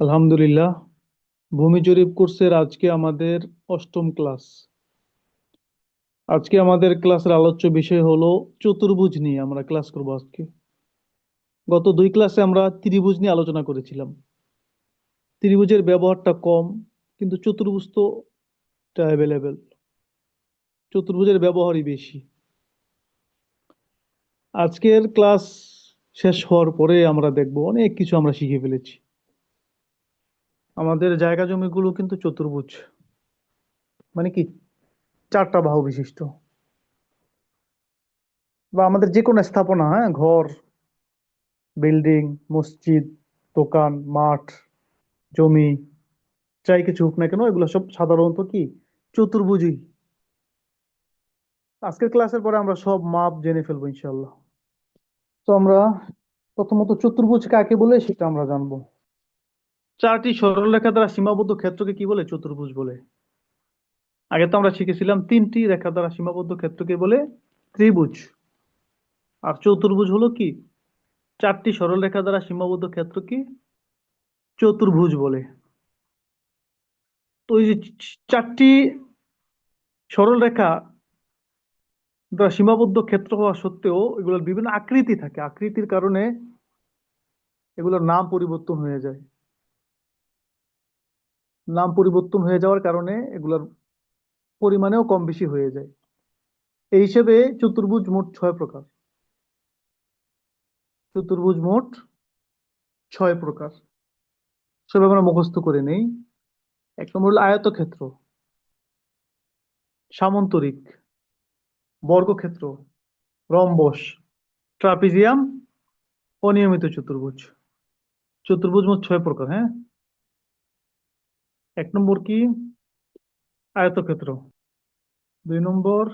আলহামদুলিল্লাহ, ভূমি জরিপ কোর্সের আজকে আমাদের অষ্টম ক্লাস। আজকে আমাদের ক্লাসের আলোচ্য বিষয় হলো চতুর্ভুজ নিয়ে আমরা ক্লাস করব আজকে। গত দুই ক্লাসে আমরা ত্রিভুজ নিয়ে আলোচনা করেছিলাম। ত্রিভুজের ব্যবহারটা কম, কিন্তু চতুর্ভুজ তো অ্যাভেলেবেল চতুর্ভুজের ব্যবহারই বেশি। আজকের ক্লাস শেষ হওয়ার পরে আমরা দেখব অনেক কিছু আমরা শিখে ফেলেছি। আমাদের জায়গা জমিগুলো কিন্তু চতুর্ভুজ। মানে কি? চারটা বাহু বিশিষ্ট। বা আমাদের যে কোনো স্থাপনা হ্যাঁ? ঘর, বিল্ডিং, মসজিদ, দোকান, মাঠ, জমি, যাই কিছু হোক না কেন, এগুলো সব সাধারণত কি? চতুর্ভুজই। আজকের ক্লাসের পরে আমরা সব মাপ জেনে ফেলব ইনশাল্লাহ তো আমরা প্রথমত চতুর্ভুজ কাকে বলে সেটা আমরা জানব। চারটি সরলরেখা দ্বারা সীমাবদ্ধ ক্ষেত্রকে কি বলে? চতুর্ভুজ বলে। আগে তো আমরা শিখেছিলাম তিনটি রেখা দ্বারা সীমাবদ্ধ ক্ষেত্রকে বলে ত্রিভুজ। আর চতুর্ভুজ হলো কি? চারটি সরল রেখা দ্বারা সীমাবদ্ধ ক্ষেত্র কি চতুর্ভুজ বলে। তো এই যে চারটি সরল রেখা দ্বারা সীমাবদ্ধ ক্ষেত্র হওয়া সত্ত্বেও এগুলোর বিভিন্ন আকৃতি থাকে। আকৃতির কারণে এগুলোর নাম পরিবর্তন হয়ে যায়। নাম পরিবর্তন হয়ে যাওয়ার কারণে এগুলোর পরিমাণেও কম বেশি হয়ে যায়। এই হিসেবে চতুর্ভুজ মোট ছয় প্রকার। চতুর্ভুজ মোট ছয় প্রকার। সব আমরা মুখস্থ করে নেই। এক নম্বর হলো আয়তক্ষেত্র। সামন্তরিক। বর্গক্ষেত্র। রম্বস। ট্রাপিজিয়াম অনিয়মিত চতুর্ভুজ। চতুর্ভুজ মোট ছয় প্রকার হ্যাঁ? এক নম্বর কি? আয়তক্ষেত্র। দুই নম্বর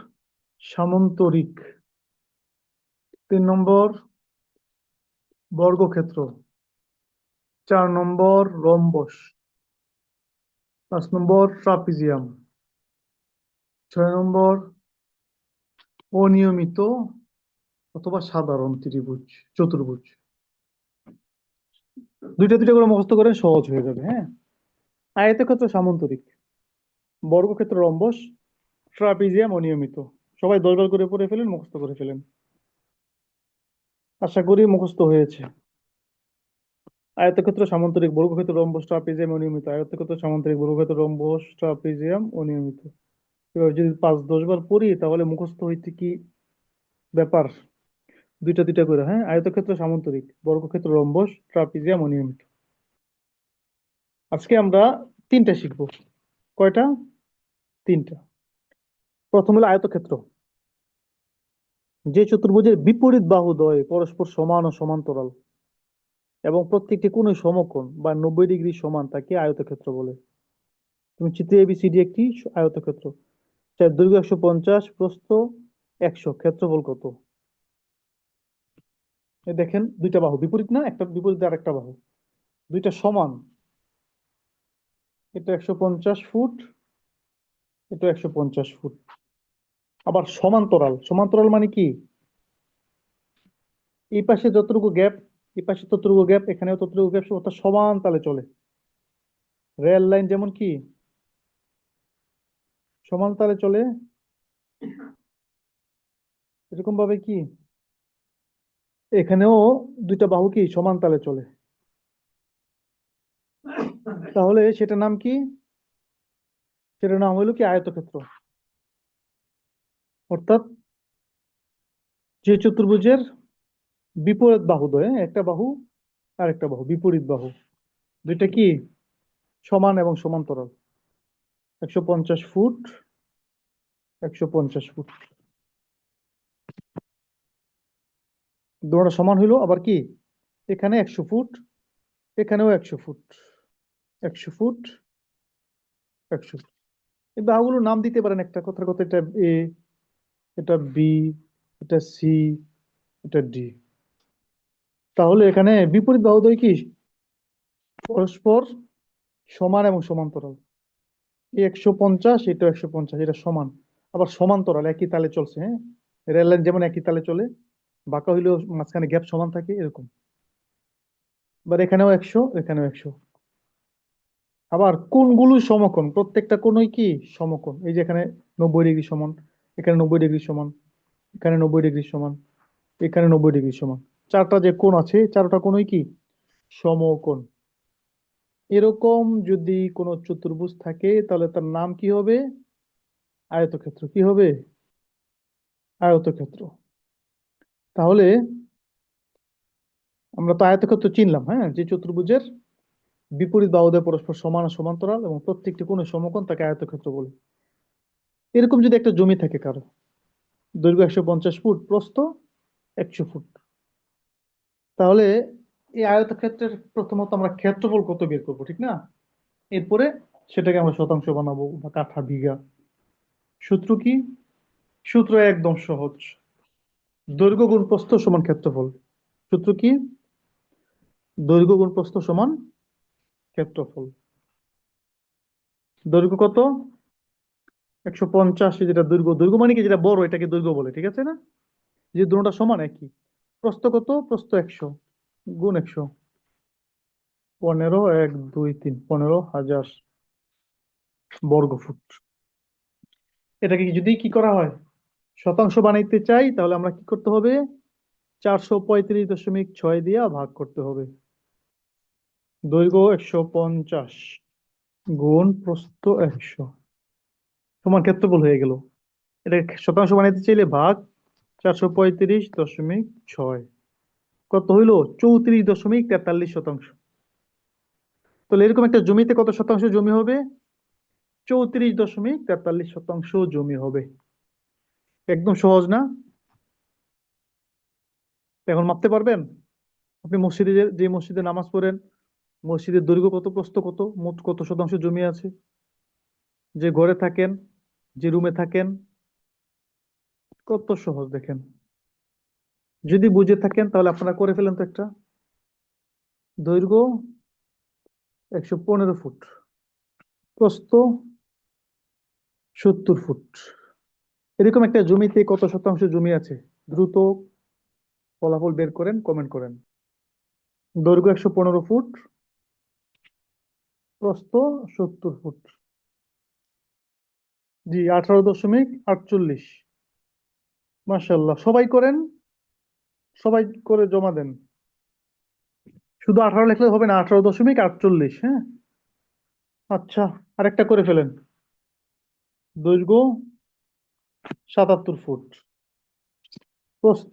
সামন্তরিক তিন নম্বর, বর্গক্ষেত্র। চার নম্বর, রম্বস। পাঁচ নম্বর, ট্রাপিজিয়াম। ছয় নম্বর, অনিয়মিত অথবা সাধারণ ত্রিভুজ, চতুর্ভুজ। দুইটা দুইটা করে মুখস্থ করেন সহজ হয়ে যাবে হ্যাঁ? আয়তক্ষেত্র সামন্তরিক। বর্গক্ষেত্র রম্বস ট্রাপিজিয়াম অনিয়মিত। সবাই দরবার করে পড়ে ফেলেন, মুখস্থ করে ফেলেন। আশা করি মুখস্থ হয়েছে। আয়তক্ষেত্র সামান্তরিক, বর্গক্ষেত্র রম্বস ট্রাপিজিয়াম অনিয়মিত। আয়তক্ষেত্র সামান্তরিক, বর্গক্ষেত্র রম্বস ট্রাপিজিয়াম অনিয়মিত। এবার যদি পাঁচ, দশ বার পড়ি, তাহলে মুখস্থ হইতে কি ব্যাপার? দুইটা দুইটা করে হ্যাঁ? আয়তক্ষেত্র সামান্তরিক, বর্গক্ষেত্র রম্বস ট্রাপিজিয়াম অনিয়মিত। আজকে আমরা তিনটা শিখব। কয়টা? তিনটা। প্রথম হলো আয়তক্ষেত্র। যে চতুর্ভুজের বিপরীত বাহুদ্বয় পরস্পর সমান ও সমান্তরাল এবং প্রত্যেকটি কোন সমকোণ বা নব্বই ডিগ্রি সমান তাকে আয়তক্ষেত্র বলে। তুমি চিত্রে এবিসিডি একটি আয়তক্ষেত্র। যার দৈর্ঘ্য একশো পঞ্চাশ, প্রস্থ একশো, ক্ষেত্রফল কত? দেখেন, দুইটা বাহু। বিপরীত না, একটা বিপরীত আর একটা বাহু। দুইটা সমান। এটা একশো পঞ্চাশ ফুট, এটা একশো পঞ্চাশ ফুট। আবার সমান্তরাল সমান্তরাল মানে কি? এই পাশে যতটুকু গ্যাপ, এই পাশে ততটুকু গ্যাপ, এখানেও ততটুকু গ্যাপ, অর্থাৎ সমান তালে চলে। রেল লাইন যেমন কি? সমান তালে চলে। এরকম ভাবে কি? এখানেও দুইটা বাহু কি? সমান তালে চলে। তাহলে সেটার নাম কি? সেটার নাম হলো কি? আয়তক্ষেত্র। অর্থাৎ যে চতুর্ভুজের বিপরীত বাহুদ্বয় একটা বাহু আর একটা বাহু, বিপরীত বাহু। দুইটা কি? সমান এবং সমান্তরাল। একশো পঞ্চাশ ফুট, একশো পঞ্চাশ ফুট। দুটা সমান হইল, আবার কি? এখানে একশো ফুট, এখানেও একশো ফুট। একশো ফুট একশো ফুট। এই বাহুগুলোর নাম দিতে পারেন একটা কথার কথা, এটা এ এটা বি এটা সি এটা ডি তাহলে এখানে বিপরীত বাহুদ্বয় কি? পরস্পর সমান এবং সমান্তরাল। একশো পঞ্চাশ, এটা একশো পঞ্চাশ, এটা সমান। আবার সমান্তরাল, একই তালে চলছে হ্যাঁ? রেল লাইন যেমন একই তালে চলে, বাঁকা হইলেও মাঝখানে গ্যাপ সমান থাকে, এরকম। এবার এখানেও একশো এখানেও একশো। আবার কোণগুলো সমকোণ, প্রত্যেকটা কোণই কি? সমকোণ। এই যে এখানে নব্বই ডিগ্রি সমান, এখানে নব্বই ডিগ্রি সমান, এখানে নব্বই ডিগ্রি সমান, এখানে নব্বই ডিগ্রি সমান। চারটা যে কোণ আছে, চারটা কোণই কি? সমকোণ। এরকম যদি কোনো চতুর্ভুজ থাকে, তাহলে তার নাম কি হবে? আয়তক্ষেত্র। কি হবে? আয়তক্ষেত্র। তাহলে আমরা তো আয়তক্ষেত্র চিনলাম হ্যাঁ? যে চতুর্ভুজের বিপরীত বাহুদের পরস্পর সমান সমান্তরাল এবং প্রত্যেকটি কোণে সমকোণ তাকে আয়তক্ষেত্র বলে। এরকম যদি একটা জমি থাকে কারও, দৈর্ঘ্য একশো পঞ্চাশ ফুট, প্রস্থ একশো ফুট, তাহলে এই আয়তক্ষেত্রের প্রথমত আমরা ক্ষেত্রফল কত বের করব, ঠিক না? এরপরে সেটাকে আমরা শতাংশ বানাবো বা কাঠা বিঘা। সূত্র কি? সূত্র একদম সহজ। দৈর্ঘ্য গুণ প্রস্থ সমান ক্ষেত্রফল। সূত্র কি? দৈর্ঘ্য গুণ প্রস্থ সমান ক্ষেত্রফল। দৈর্ঘ্য কত? একশো পঞ্চাশ যেটা দৈর্ঘ্য দৈর্ঘ্য মানে কি? যেটা বড়, এটাকে দৈর্ঘ্য বলে, ঠিক আছে না? যে দুটোটা সমান একই। প্রস্থ কত? প্রস্থ একশো, গুণ একশো। পনেরো, এক, দুই, তিন, পনেরো হাজার বর্গ ফুট এটাকে যদি কি করা হয়? শতাংশ বানাইতে চাই, তাহলে আমরা কি করতে হবে? চারশো পঁয়ত্রিশ দশমিক ছয় দিয়ে ভাগ করতে হবে। দৈর্ঘ্য একশো পঞ্চাশ গুণ প্রস্থ একশো। সমান ক্ষেত্রফল হয়ে গেল। এটা শতাংশ বানাইতে চাইলে ভাগ চারশো পঁয়ত্রিশ দশমিক ছয়। কত হইল? চৌত্রিশ দশমিক তেতাল্লিশ শতাংশ। তাহলে এরকম একটা জমিতে কত শতাংশ জমি হবে? চৌত্রিশ দশমিক তেতাল্লিশ শতাংশ জমি হবে। একদম সহজ না? এখন মাপতে পারবেন? আপনি মসজিদে যে মসজিদে নামাজ পড়েন মসজিদের দৈর্ঘ্য কত, প্রস্থ কত, মোট কত শতাংশ জমি আছে? যে ঘরে থাকেন, যে রুমে থাকেন, কত সহজ দেখেন। যদি বুঝে থাকেন, তাহলে আপনারা করে ফেলেন তো একটা। দৈর্ঘ্য একশো পনেরো ফুট, প্রস্থ সত্তর ফুট। এরকম একটা জমিতে কত শতাংশ জমি আছে? দ্রুত ফলাফল বের করেন কমেন্ট করেন। দৈর্ঘ্য একশো পনেরো ফুট প্রস্থ সত্তর ফুট। জি, আঠারো দশমিক আটচল্লিশ। মাশাল্লাহ সবাই করেন? সবাই করে জমা দেন। শুধু আঠারো লিখলে হবে না, আঠারো দশমিক আটচল্লিশ হ্যাঁ? আচ্ছা আরেকটা করে ফেলেন। দৈর্ঘ্য সাতাত্তর ফুট। প্রস্থ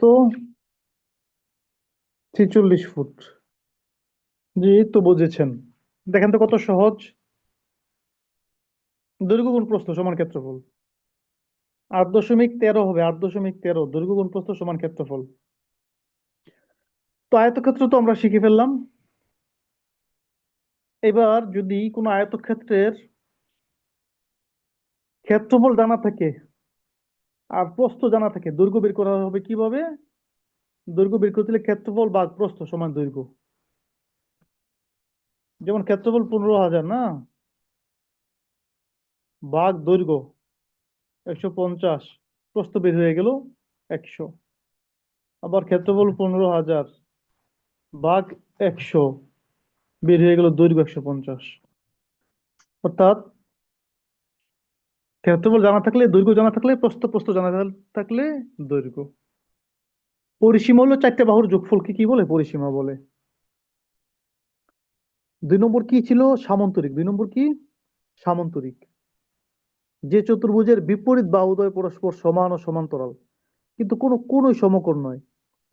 ছেচল্লিশ ফুট। জি তো বুঝেছেন। দেখেন তো কত সহজ। দৈর্ঘ্য গুণ প্রস্থ সমান ক্ষেত্রফল। আট দশমিক তেরো হবে, আট দশমিক তেরো দৈর্ঘ্য গুণ প্রস্থ সমান ক্ষেত্রফল। তো আয়তক্ষেত্র তো আমরা শিখে ফেললাম। এবার যদি কোনো আয়তক্ষেত্রের ক্ষেত্রফল জানা থাকে আর প্রস্থ জানা থাকে, দৈর্ঘ্য বের করা হবে কীভাবে? দৈর্ঘ্য বের করতে ক্ষেত্রফল বা প্রস্থ সমান দৈর্ঘ্য। যেমন ক্ষেত্রফল পনেরো হাজার, না? বাঘ দৈর্ঘ্য একশো পঞ্চাশ, প্রস্থ বের হয়ে গেল একশো। আবার ক্ষেত্রফল পনেরো হাজার ভাগ একশো, বের হয়ে গেল দৈর্ঘ্য একশো পঞ্চাশ। অর্থাৎ ক্ষেত্রফল জানা থাকলে, দৈর্ঘ্য জানা থাকলে, প্রস্থ প্রস্থ জানা থাকলে দৈর্ঘ্য। পরিসীমা হলো চারটে বাহুর যোগফলকে কি বলে? পরিসীমা বলে। দুই নম্বর কি ছিল? সামন্তরিক। দুই নম্বর কি? সামন্তরিক। যে চতুর্ভুজের বিপরীত বাহুদ্বয় পরস্পর সমান ও সমান্তরাল। কিন্তু কোনো, কোনই সমকোণ নয়।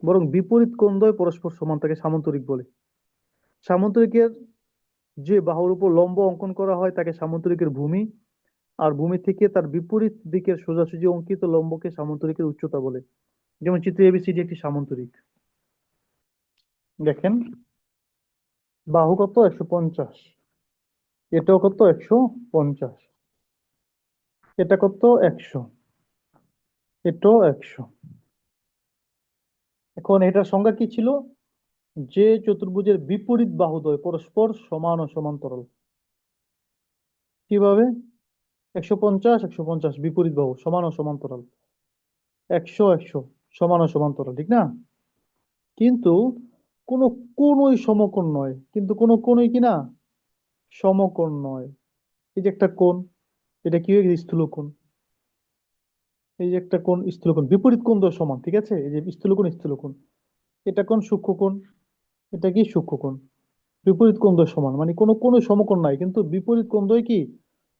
বরং বিপরীত কোণদ্বয় পরস্পর সমান তাকে সামন্তরিক বলে। সামন্তরিকের যে বাহুর উপর লম্ব অঙ্কন করা হয়, তাকে সামন্তরিকের ভূমি। আর ভূমি থেকে তার বিপরীত দিকের সোজাসুজি অঙ্কিত লম্বকে সামন্তরিকের উচ্চতা বলে। যেমন চিত্রে এবিসিডি একটি সামন্তরিক। দেখেন। বাহু কত? একশো পঞ্চাশ। এটাও কত? একশো পঞ্চাশ। এটা কত? একশো। এটাও একশো। এখন এটার সংজ্ঞা কি ছিল? যে চতুর্ভুজের বিপরীত বাহুদ্বয় পরস্পর সমান ও সমান্তরাল। কীভাবে? একশো পঞ্চাশ একশো পঞ্চাশ বিপরীত বাহু, সমান ও সমান্তরাল। একশো একশো, সমান ও সমান্তরাল, ঠিক না? কিন্তু কোনো কোনোই সমকোণ নয়। কিন্তু কোনো কোনোই কি না? সমকোণ নয়। এই যে একটা কোণ, এটা কি হয়ে গেছে? স্থূলকোণ। এই যে একটা কোণ, স্থূলকোণ। বিপরীত কোণ দ্বয় সমান, ঠিক আছে? এই যে স্থূলকোণ স্থূলকোণ। এটা কোন কোণ এটা কি সূক্ষ্মকোণ? বিপরীত কোণ দ্বয় সমান মানে কোনো কোনো সমকোণ নাই, কিন্তু বিপরীত কোণ দ্বয় কি?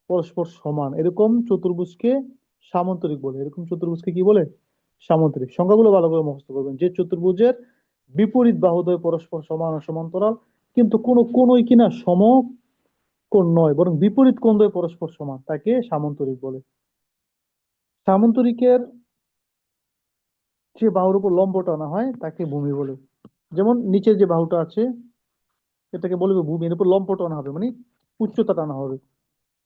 পরস্পর সমান। এরকম চতুর্ভুজকে সামান্তরিক বলে। এরকম চতুর্ভুজকে কি বলে? সামান্তরিক। সংখ্যাগুলো ভালো করে মুখস্থ করবেন। যে চতুর্ভুজের বিপরীত বাহুদ্বয় পরস্পর সমান সমান্তরাল, কিন্তু কোন কোনোই কিনা সমকোণ নয়, বরং বিপরীত কোণ দ্বয় পরস্পর সমান, তাকে সামন্তরিক বলে। সামন্তরিকের যে বাহুর উপর লম্ব টানা হয়, তাকে ভূমি বলে। যেমন নিচের যে বাহুটা আছে, এটাকে বলবে ভূমি, এর উপর লম্ব টানা হবে মানে উচ্চতা টানা হবে।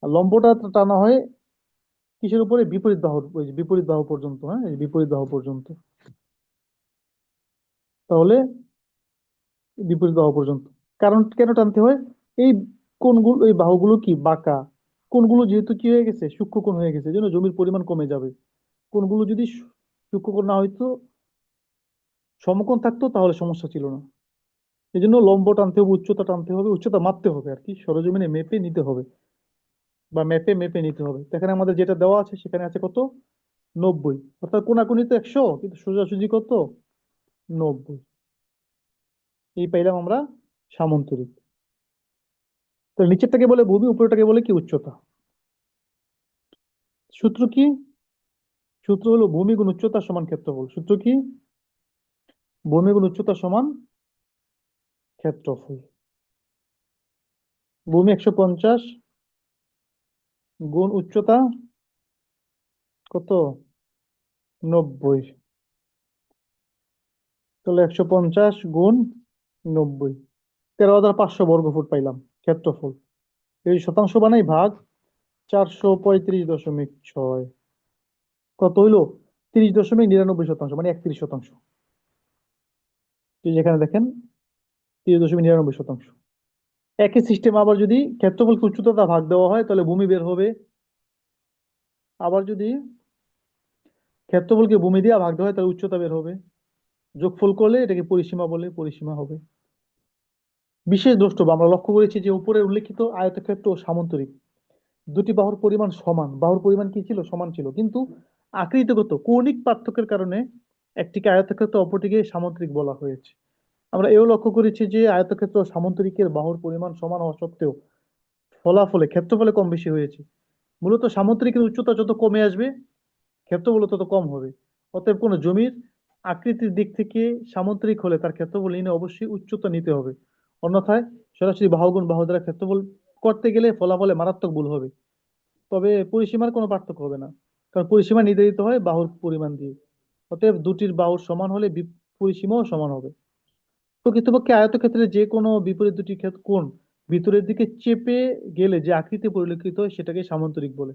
আর লম্বটা টানা হয় কিসের উপরে? বিপরীত বাহুর বিপরীত বাহু পর্যন্ত হ্যাঁ বিপরীত বাহু পর্যন্ত। তাহলে বিপরীত বাহু পর্যন্ত। কারণ কেন টানতে হয়? এই কোনগুলো এই বাহুগুলো কি বাঁকা? কোনগুলো যেহেতু কি হয়ে গেছে? সূক্ষ্ম সূক্ষ্মকোণ হয়ে গেছে জন্য জমির পরিমাণ কমে যাবে। কোনগুলো যদি সূক্ষ্মকোণ না হইতো, সমকোণ থাকতো, তাহলে সমস্যা ছিল না। এই জন্য লম্ব টানতে হবে, উচ্চতা টানতে হবে, উচ্চতা মাপতে হবে আর কি। সরজমিনে মেপে নিতে হবে বা ম্যাপে মেপে নিতে হবে। এখানে আমাদের যেটা দেওয়া আছে, সেখানে আছে কত? নব্বই। অর্থাৎ কোনাকুনি তো একশো, কিন্তু সোজাসুজি কত? নব্বই। এই পাইলাম আমরা সামন্তরিক। তো নিচেরটাকে বলে ভূমি, উপরেরটাকে বলে কি উচ্চতা? সূত্র কি? সূত্র হলো ভূমি গুণ উচ্চতা সমান ক্ষেত্রফল। সূত্র কি? ভূমি গুণ উচ্চতা সমান ক্ষেত্রফল। ভূমি একশো পঞ্চাশ গুণ উচ্চতা কত? নব্বই। তাহলে একশো পঞ্চাশ গুণ নব্বই। তেরো হাজার পাঁচশো বর্গ ফুট পাইলাম, ক্ষেত্রফল। এই শতাংশ বানাই ভাগ চারশো পঁয়ত্রিশ দশমিক ছয়। কত হইল? তিরিশ দশমিক নিরানব্বই শতাংশ মানে একত্রিশ শতাংশ। যেখানে দেখেন, তিরিশ দশমিক নিরানব্বই শতাংশ। একই সিস্টেম আবার যদি ক্ষেত্রফলকে উচ্চতা ভাগ দেওয়া হয়, তাহলে ভূমি বের হবে। আবার যদি ক্ষেত্রফলকে ভূমি দিয়ে ভাগ দেওয়া হয়, তাহলে উচ্চতা বের হবে। যোগফল করলে এটাকে পরিসীমা বলে, পরিসীমা হবে। বিশেষ দ্রষ্টব্য, আমরা লক্ষ্য করেছি যে উপরে উল্লেখিত আয়তক্ষেত্র ও সামান্তরিক। দুটি বাহুর পরিমাণ সমান। বাহুর পরিমাণ কি ছিল? সমান ছিল। কিন্তু আকৃতিগত, কৌণিক পার্থক্যের কারণে একটিকে আয়তক্ষেত্র, অপরটিকে সামান্তরিক বলা হয়েছে। আমরা এও লক্ষ্য করেছি যে আয়তক্ষেত্র ও সামান্তরিকের বাহুর পরিমাণ সমান হওয়া সত্ত্বেও ফলাফলে, ক্ষেত্রফলে কম বেশি হয়েছে। মূলত সামান্তরিকের উচ্চতা যত কমে আসবে ক্ষেত্রফল তত কম হবে। অতএব কোনো জমির আকৃতির দিক থেকে সামান্তরিক হলে তার ক্ষেত্রফল নিয়ে অবশ্যই উচ্চতা নিতে হবে। অন্যথায় সরাসরি বাহুগুণ বাহু দ্বারা ক্ষেত্রফল করতে গেলে ফলাফলে মারাত্মক ভুল হবে। তবে পরিসীমার কোনো পার্থক্য হবে না, কারণ পরিসীমা নির্ধারিত হয় বাহুর পরিমাণ দিয়ে। অতএব দুটির বাহুর সমান হলে পরিসীমাও সমান হবে। প্রকৃতপক্ষে আয়তক্ষেত্রে যে কোনো বিপরীত দুটি ক্ষেত্র কোণ ভিতরের দিকে চেপে গেলে যে আকৃতি পরিলক্ষিত হয় সেটাকে সামান্তরিক বলে।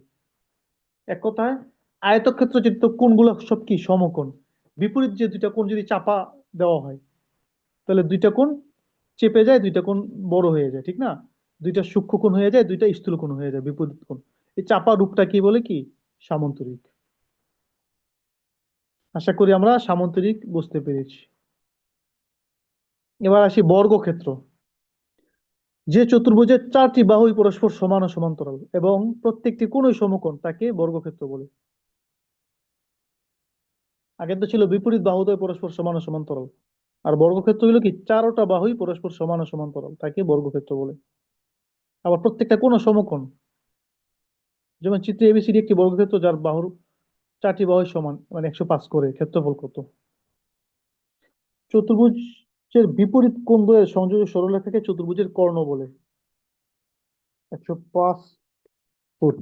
এক কথায় আয়তক্ষেত্র চিত্র কোণগুলো সব কি সমকোণ? বিপরীত যে দুইটা কোণ যদি চাপা দেওয়া হয়, তাহলে দুইটা কোণ চেপে যায়, দুইটা কোণ বড় হয়ে যায়, ঠিক না? দুইটা সূক্ষ্ম কোণ হয়ে যায়, দুইটা স্থূল কোণ হয়ে যায়, বিপরীত কোণ। এই চাপা রূপটা কি বলে কি? সামান্তরিক। আশা করি আমরা সামন্তরিক বুঝতে পেরেছি। এবার আসি বর্গক্ষেত্র। যে চতুর্ভুজের চারটি বাহুই পরস্পর সমান ও সমান্তরাল এবং প্রত্যেকটি কোণই সমকোণ, তাকে বর্গক্ষেত্র বলে। আগে তো ছিল বিপরীত বাহুদ্বয় পরস্পর সমান সমান্তরাল আর বর্গক্ষেত্র হলো কি, চারোটা বাহুই পরস্পর সমান সমান্তরাল তাকে বর্গক্ষেত্র বলে। আবার প্রত্যেকটা কোন সমকোণ। যেমন চিত্রে এবিসিডি একটি বর্গক্ষেত্র, যার বাহুর চারটি বাহু সমান মানে একশো পাঁচ করে ক্ষেত্রফল কত। চতুর্ভুজের বিপরীত কোণ সংযোগী সরলরেখাকে চতুর্ভুজের কর্ণ বলে। একশো পাঁচ ফুট।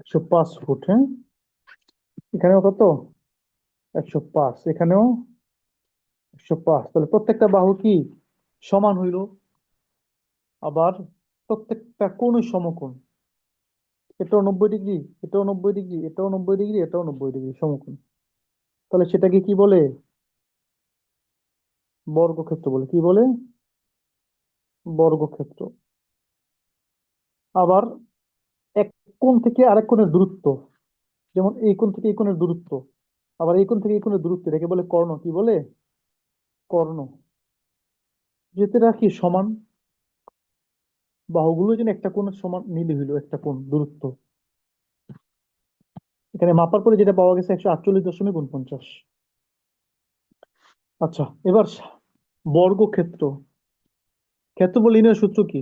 একশো পাঁচ ফুট হ্যাঁ? এখানেও কত? একশো পাঁচ। এখানেও একশো পাঁচ। তাহলে প্রত্যেকটা বাহু কি সমান হইল? আবার প্রত্যেকটা কোন সমকোণ। এটাও নব্বই ডিগ্রি, এটাও নব্বই ডিগ্রি, এটাও নব্বই ডিগ্রি, এটাও নব্বই ডিগ্রি সমকোণ। তাহলে সেটাকে কি বলে? বর্গক্ষেত্র বলে। কি বলে? বর্গক্ষেত্র। আবার এক কোণ থেকে আরেক কোণের দূরত্ব। যেমন এই কোণ থেকে এই কোণের দূরত্ব, আবার এই কোণ থেকে এই কোণের দূরত্ব, এটাকে বলে কর্ণ, কি বলে? কর্ণ। যেতে রাখি সমান, বাহুগুলো যেন একটা কোণের সমান নিলে হইল, একটা কোণ, দূরত্ব। এখানে মাপার পরে যেটা পাওয়া গেছে একশো আটচল্লিশ দশমিক উনপঞ্চাশ আচ্ছা এবার বর্গক্ষেত্র। ক্ষেত্রফল নির্ণয়ের সূত্র কি?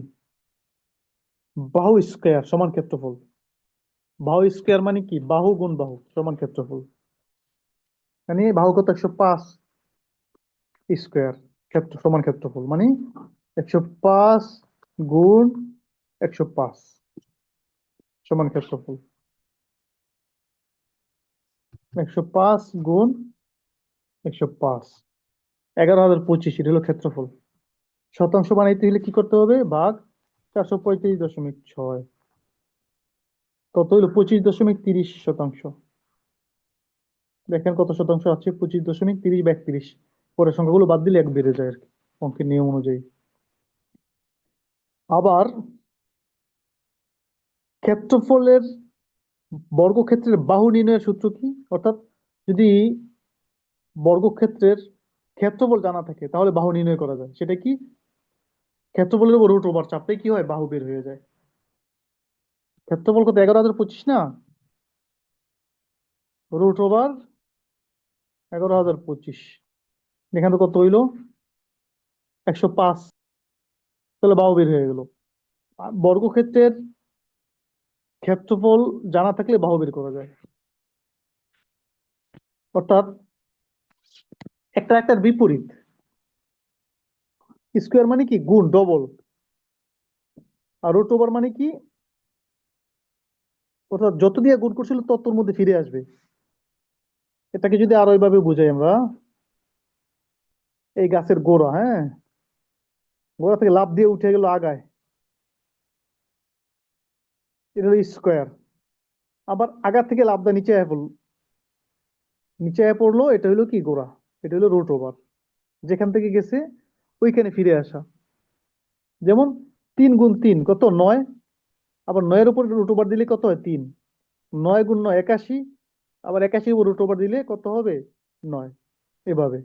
বাহু স্কয়ার সমান ক্ষেত্রফল। বাহু স্কয়ার মানে কি? বাহু গুণ বাহু, সমান ক্ষেত্রফল। মানে বাহু কত? একশো পাঁচ স্কয়ার, ক্ষেত্র, সমান ক্ষেত্রফল। মানে একশো পাঁচ গুণ একশো পাঁচ, সমান ক্ষেত্রফল। একশো পাঁচ গুণ একশো পাঁচ, এগারো হাজার পঁচিশ, এটা হলো ক্ষেত্রফল। শতাংশ বানাইতে হলে কি করতে হবে? ভাগ চারশো পঁয়ত্রিশ দশমিক ছয়। কত হইল? পঁচিশ দশমিক তিরিশ শতাংশ। দেখেন কত শতাংশ আছে? পঁচিশ দশমিক তিরিশ বা একত্রিশ পরের সংখ্যাগুলো বাদ দিলে এক বেড়ে যায় আর কি, অঙ্কের নিয়ম অনুযায়ী। আবার ক্ষেত্রফলের বর্গক্ষেত্রের বাহু নির্ণয়ের সূত্র কি? অর্থাৎ যদি বর্গক্ষেত্রের ক্ষেত্রফল জানা থাকে, তাহলে বাহু নির্ণয় করা যায়। সেটা কি? ক্ষেত্রফলের উপর রুট ওভার চাপলে কি হয়? বাহু বের হয়ে যায়। ক্ষেত্রফল কত এগারো হাজার পঁচিশ না রুট ওভার এগারো হাজার পঁচিশ এখানে কত হইল একশো পাঁচ তাহলে বাহু বের হয়ে গেল বর্গক্ষেত্রের ক্ষেত্রফল জানা থাকলে বাহু বের করা যায় অর্থাৎ একটা একটার বিপরীত স্কোয়ার মানে কি গুণ ডবল আর রুট ওভার মানে কি অর্থাৎ যত দিয়ে গুণ করছিল, ততর মধ্যে ফিরে আসবে। এটাকে যদি আরও এইভাবে বুঝাই আমরা, এই গাছের গোড়া হ্যাঁ? গোড়া থেকে লাভ দিয়ে উঠে গেল আগায়। এটা হলো স্কোয়ার আবার আগা থেকে লাভটা নিচে আয় পড়ল। নিচে আয় পড়ল, এটা হলো কি গোড়া? এটা হলো রুট ওভার যেখান থেকে গেছে, ওইখানে ফিরে আসা। যেমন তিন গুণ তিন, কত? নয়। আবার নয়ের উপর রুট ওভার দিলে কত হয়? তিন। নয় গুণ নয়, একাশি। আবার একাশি উপর রুট ওভার দিলে কত হবে? নয়। এভাবে।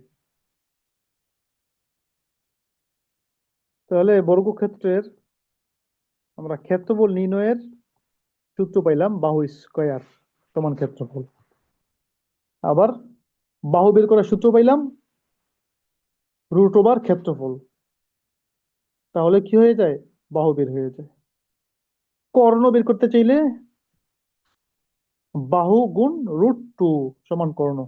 তাহলে বর্গক্ষেত্রের আমরা ক্ষেত্রফল নির্ণয়ের সূত্র পাইলাম বাহু স্কয়ার সমান ক্ষেত্রফল। আবার বাহু বের করার সূত্র পাইলাম রুট ওভার ক্ষেত্রফল। তাহলে কি হয়ে যায়? বাহু বের হয়ে যায়। কর্ণ বের করতে চাইলে বাহু গুণ রুট টু সমান কর্ণ।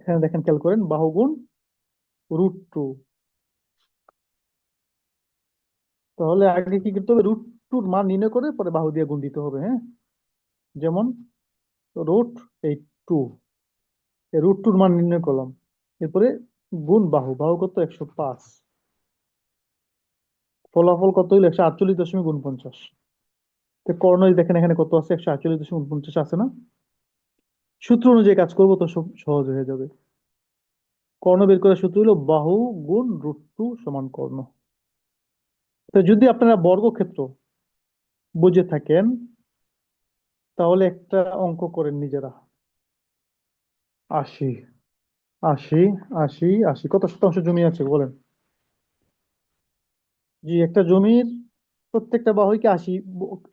এখানে দেখেন খেয়াল করেন, বাহু গুণ রুট টু। তাহলে আগে কি করতে হবে? রুট টুর মান নির্ণয় করে পরে বাহু দিয়ে গুণ দিতে হবে হ্যাঁ? যেমন রুট এই টু। রুট টুর মান নির্ণয় করলাম। এরপরে গুণ বাহু বাহু কত? একশো পাঁচ। ফলাফল কত হইল? একশো আটচল্লিশ দশমিক উনপঞ্চাশ তো কর্ণ দেখেন, এখানে কত আছে? একশো আটচল্লিশ দশমিক উনপঞ্চাশ আছে না? সূত্র অনুযায়ী কাজ করব তো সব সহজ হয়ে যাবে। কর্ণ বের করার সূত্র হলো বাহু গুণ রুট টু সমান কর্ণ। তো যদি আপনারা বর্গক্ষেত্র বুঝে থাকেন, তাহলে একটা অঙ্ক করেন নিজেরা। আশি আশি আশি আশি। কত শতাংশ জমি আছে বলেন? জি, একটা জমির প্রত্যেকটা বাহুকে আশি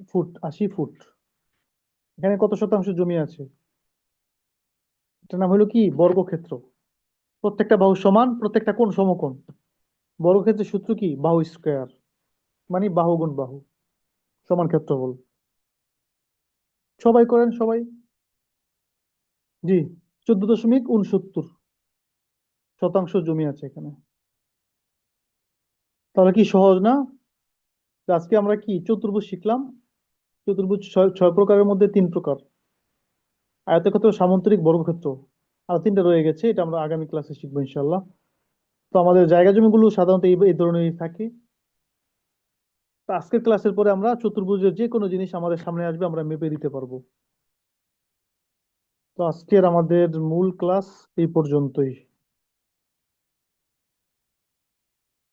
ফুট আশি ফুট? এখানে কত শতাংশ জমি আছে? এটার নাম হলো কি? বর্গক্ষেত্র। প্রত্যেকটা বাহু সমান, প্রত্যেকটা কোণ সমকোণ। বর্গক্ষেত্রের সূত্র কি? বাহু স্কোয়ার। মানে বাহু গুণ বাহু। সমান ক্ষেত্রফল। সবাই করেন, সবাই? জি, চোদ্দ দশমিক উনসত্তর শতাংশ জমি আছে এখানে। তাহলে কি সহজ না? আজকে আমরা কি? চতুর্ভুজ শিখলাম। চতুর্ভুজ ছয় প্রকারের মধ্যে তিন প্রকার। আয়তক্ষেত্র, সামান্তরিক, বর্গক্ষেত্র। আর তিনটা রয়ে গেছে, এটা আমরা আগামী ক্লাসে শিখব ইনশাল্লাহ তো আমাদের জায়গা জমিগুলো সাধারণত এই ধরনেরই থাকে। তো আজকের ক্লাসের পরে আমরা চতুর্ভুজের যে কোনো জিনিস আমাদের সামনে আসবে, আমরা মেপে দিতে পারব। তো আজকের আমাদের মূল ক্লাস এই পর্যন্তই।